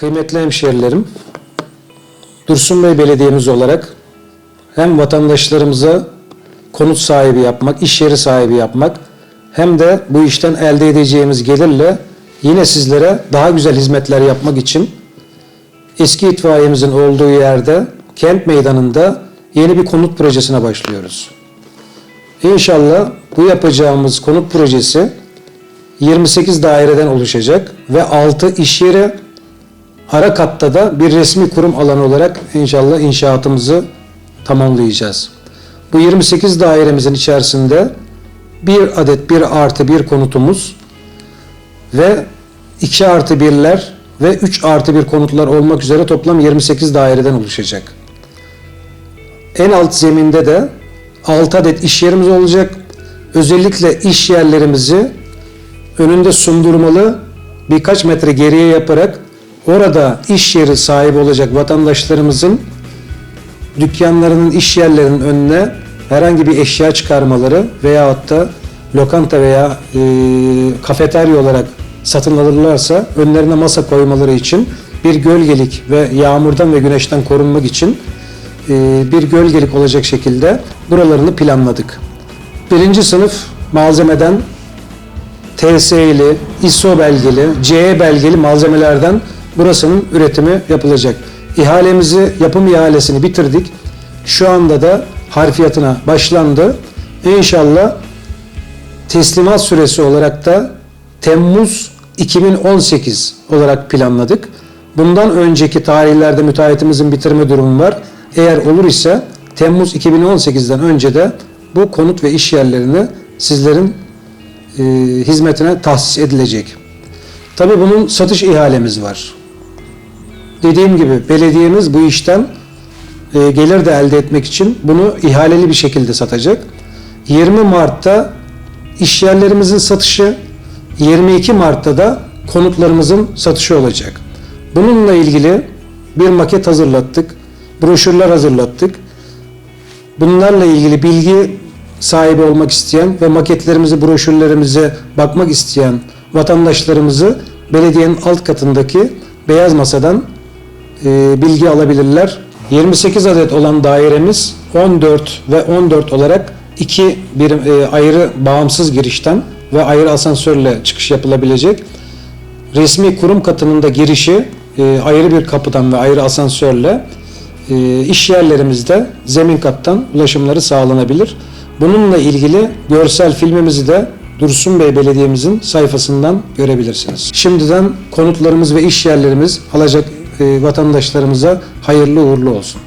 Kıymetli hemşehrilerim, Dursun Bey Belediye'miz olarak hem vatandaşlarımıza konut sahibi yapmak, iş yeri sahibi yapmak hem de bu işten elde edeceğimiz gelirle yine sizlere daha güzel hizmetler yapmak için eski itfaiyemizin olduğu yerde kent meydanında yeni bir konut projesine başlıyoruz. İnşallah bu yapacağımız konut projesi 28 daireden oluşacak ve 6 iş yeri ara katta da bir resmi kurum alanı olarak inşallah inşaatımızı tamamlayacağız. Bu 28 dairemizin içerisinde bir adet bir artı bir konutumuz ve 2 artı 1'ler ve 3 artı 1 konutlar olmak üzere toplam 28 daireden oluşacak. En alt zeminde de 6 adet iş yerimiz olacak. Özellikle iş yerlerimizi önünde sundurmalı birkaç metre geriye yaparak orada iş yeri sahibi olacak vatandaşlarımızın dükkanlarının iş yerlerinin önüne herhangi bir eşya çıkarmaları veyahut da lokanta veya e, kafeterya olarak satın alırlarsa önlerine masa koymaları için bir gölgelik ve yağmurdan ve güneşten korunmak için e, bir gölgelik olacak şekilde buralarını planladık. Birinci sınıf malzemeden TSE'li, ISO belgeli, CE belgeli malzemelerden burasının üretimi yapılacak. İhalemizi, yapım ihalesini bitirdik. Şu anda da harfiyatına başlandı. İnşallah teslimat süresi olarak da Temmuz 2018 olarak planladık. Bundan önceki tarihlerde müteahhitimizin bitirme durumu var. Eğer olur ise Temmuz 2018'den önce de bu konut ve iş yerlerini sizlerin e, hizmetine tahsis edilecek. Tabi bunun satış ihalemiz var. Dediğim gibi belediyemiz bu işten e, gelir de elde etmek için bunu ihaleli bir şekilde satacak. 20 Mart'ta iş yerlerimizin satışı, 22 Mart'ta da konutlarımızın satışı olacak. Bununla ilgili bir maket hazırlattık, broşürler hazırlattık. Bunlarla ilgili bilgi sahibi olmak isteyen ve maketlerimizi, broşürlerimize bakmak isteyen vatandaşlarımızı belediyenin alt katındaki beyaz masadan e, bilgi alabilirler. 28 adet olan dairemiz 14 ve 14 olarak iki birim e, ayrı bağımsız girişten ve ayrı asansörle çıkış yapılabilecek. Resmi kurum katının da girişi e, ayrı bir kapıdan ve ayrı asansörle e, iş yerlerimizde zemin kattan ulaşımları sağlanabilir. Bununla ilgili görsel filmimizi de Dursun Bey Belediye'mizin sayfasından görebilirsiniz. Şimdiden konutlarımız ve iş yerlerimiz alacak vatandaşlarımıza hayırlı uğurlu olsun.